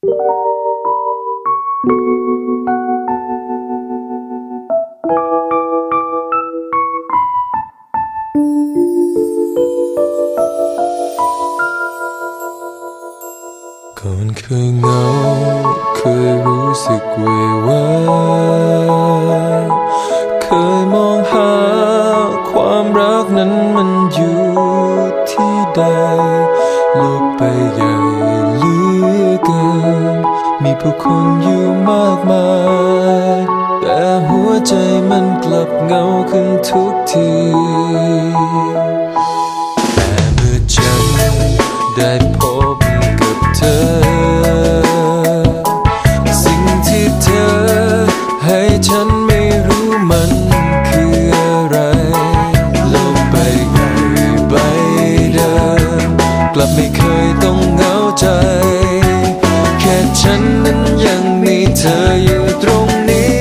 ก่อนเคยเหงาเคยรู้สึกเววาเคยมองหาความรักนั้นมันอยู่ที่ใดโลกไปใหญ่ ผู้คนอยู่มากมาย แต่หัวใจมันกลับเงาขึ้นทุกที แต่เมื่อฉันได้พบกับเธอ สิ่งที่เธอให้ฉันไม่รู้มันคืออะไรโลกใบใหญ่ใบเดิมกลับไม่ เธออยู่ตรงนี้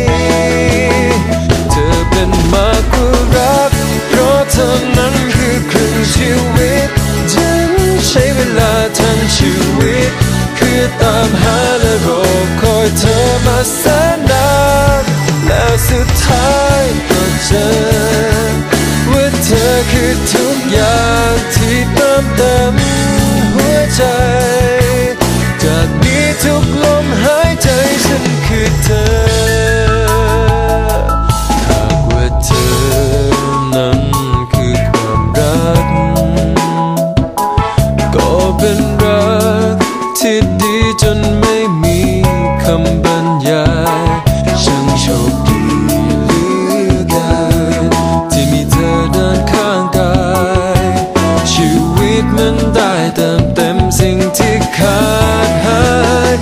เธอเป็นมากกว่ารัก เพราะเธอนั้นคือครึ่งชีวิตฉันใช้เวลาทั้งชีวิต คือตามหาและรอคอยเธอมาแสนนานแล้วสุดท้ายก็เจอ ว่าเธอคือทุกอย่างที่เติมเต็มหัวใจ จากนี้ทุกลม มันได้เติมเต็มสิ่งที่ขาดหาย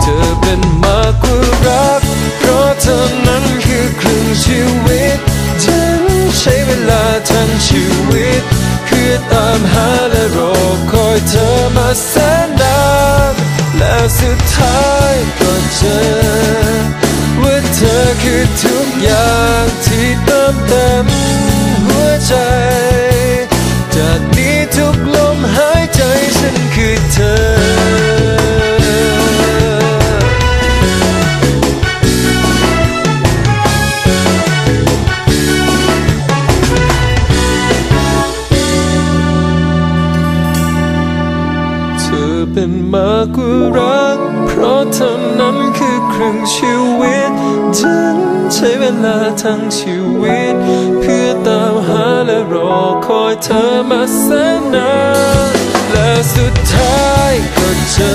เธอเป็นมากกว่ารัก เพราะเธอนั้นคือครึ่งชีวิต ฉันใช้เวลาทั้งชีวิต เพื่อตามหาและรอคอยเธอมาแสนนานแล้วสุดท้ายก็เจอว่าเธอคือทุกอย่างที่เติมเต็ม ธอเป็นมากกว่ารัก เพราะเท่านั้นคือครึ่งชีวิต ฉันใช้เวลาทั้งชีวิต เพื่อตามหาและรอคอยเธอมาแสนนานและสุดท้ายก็เจอ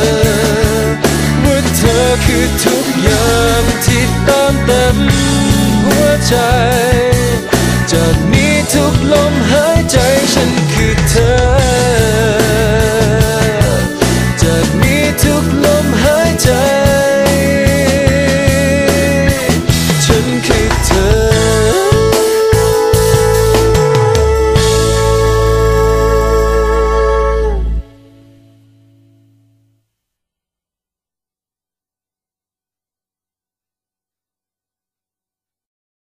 ว่าเธอคือทุกอย่างที่เติมเต็มหัวใจ จากนี้ทุกลม